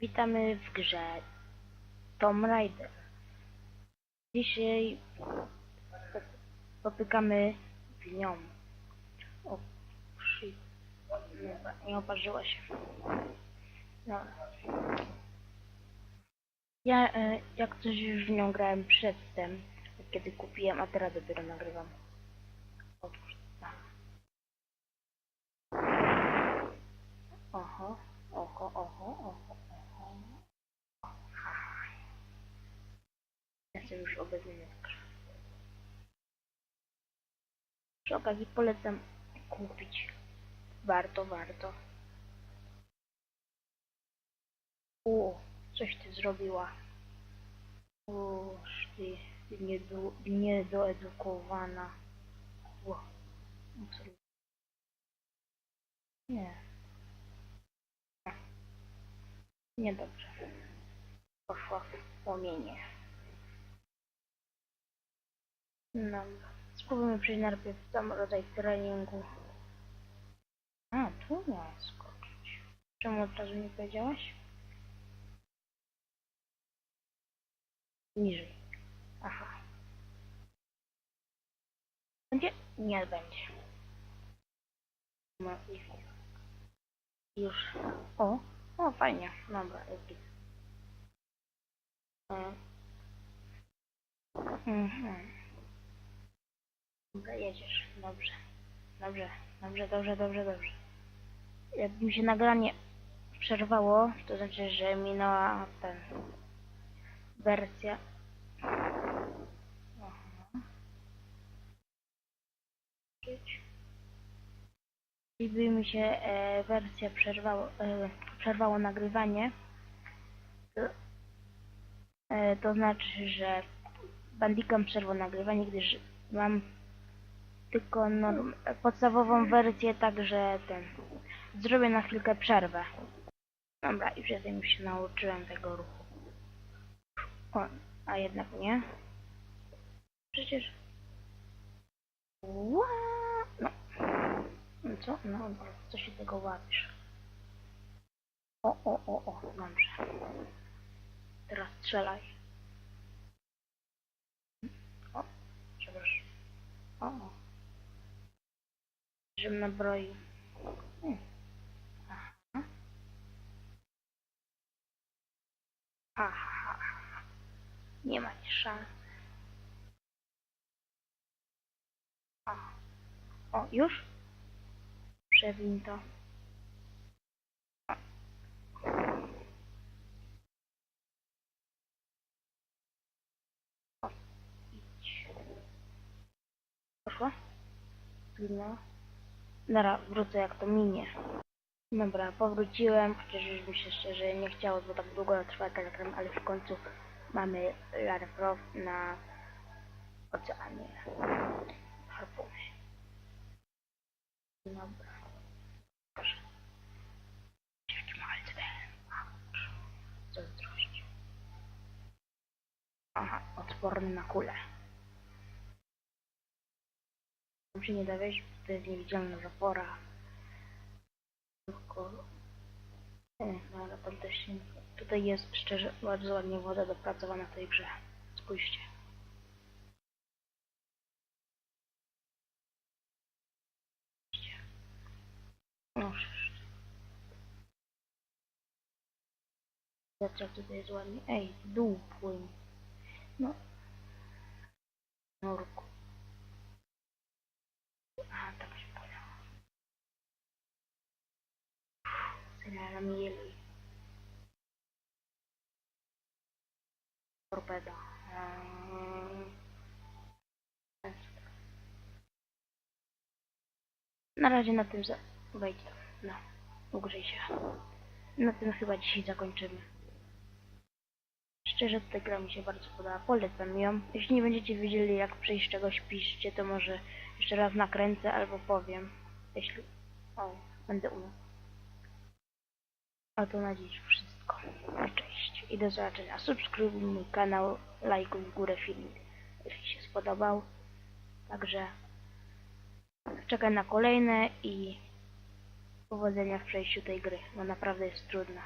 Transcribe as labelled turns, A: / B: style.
A: Witamy w grze Tomb Raider. Dzisiaj popykamy w nią. O, shit. Nie oparzyła się. No. Ja e, jak coś już w nią grałem przedtem, kiedy kupiłem, a teraz dopiero nagrywam. Obecnie nie grę. Przy okazji polecam kupić. Warto, warto. O, coś ty zrobiła. Oż ty, niedo, niedoedukowana. Ło, absolutnie. Nie. Niedobrze. Poszła w płomienie. No, spróbujmy przejść najpierw tam rodzaj treningu. A, tu miała skoczyć. Czemu od razu nie powiedziałaś? Niżej. Aha. Będzie? Nie będzie. No i już. O, o fajnie. Dobra, jest git. E. Jedziesz. Dobrze. Dobrze, dobrze, dobrze, dobrze, dobrze. Jakby mi się nagranie przerwało, to znaczy, że minęła ten wersja. Czuć. Gdyby mi się e, wersja przerwało, e, przerwało nagrywanie, to, e, to znaczy, że Bandicam przerwał nagrywanie, gdyż mam tylko norm, podstawową wersję, także ten zrobię na chwilkę przerwę. Dobra, i przedtem już się nauczyłem tego ruchu. O, a jednak nie. Przecież... Ła! No. No Co? No, dobra, co się tego łapisz? O, o, o, o, dobrze. Teraz strzelaj. O, przepraszam. O, o. Żebym nabroił. Hmm. Aha. Aha. Nie ma szans. O. już? Przewin to. O. Poszło? Zginęło? Dobra, wrócę jak to minie. Dobra, powróciłem, chociaż już mi się szczerze nie chciało, bo tak długo trwa telegram, ale w końcu mamy Lara na oceanie. Harpuny. Dobra. Proszę. Malce. Zazdrość. Aha, odporny na kulę. Tam się nie da wejść, to jest niewidzialna zapora. Tylko... Nie, no ale tam też się... Tutaj jest szczerze bardzo ładnie woda dopracowana w tej grze. Spójrzcie. No, tutaj jest ładnie. Ej, dół płyń. No. Nurku. A, tak się płynęło. Syna mieli. Torpeda. Eee, Na razie na tym za... wejdź tam. No, ugrzej się. Na tym chyba dzisiaj zakończymy. Szczerze, ta gra mi się bardzo podoba. Polecam ją. Jeśli nie będziecie wiedzieli, jak przejść czegoś piszcie, to może jeszcze raz nakręcę albo powiem. Jeśli... O, będę umiał. A to na dziś wszystko. Cześć i do zobaczenia. Subskrybuj mój kanał, lajkuj w górę filmik, jeśli się spodobał. Także czekaj na kolejne i powodzenia w przejściu tej gry, bo naprawdę jest trudna.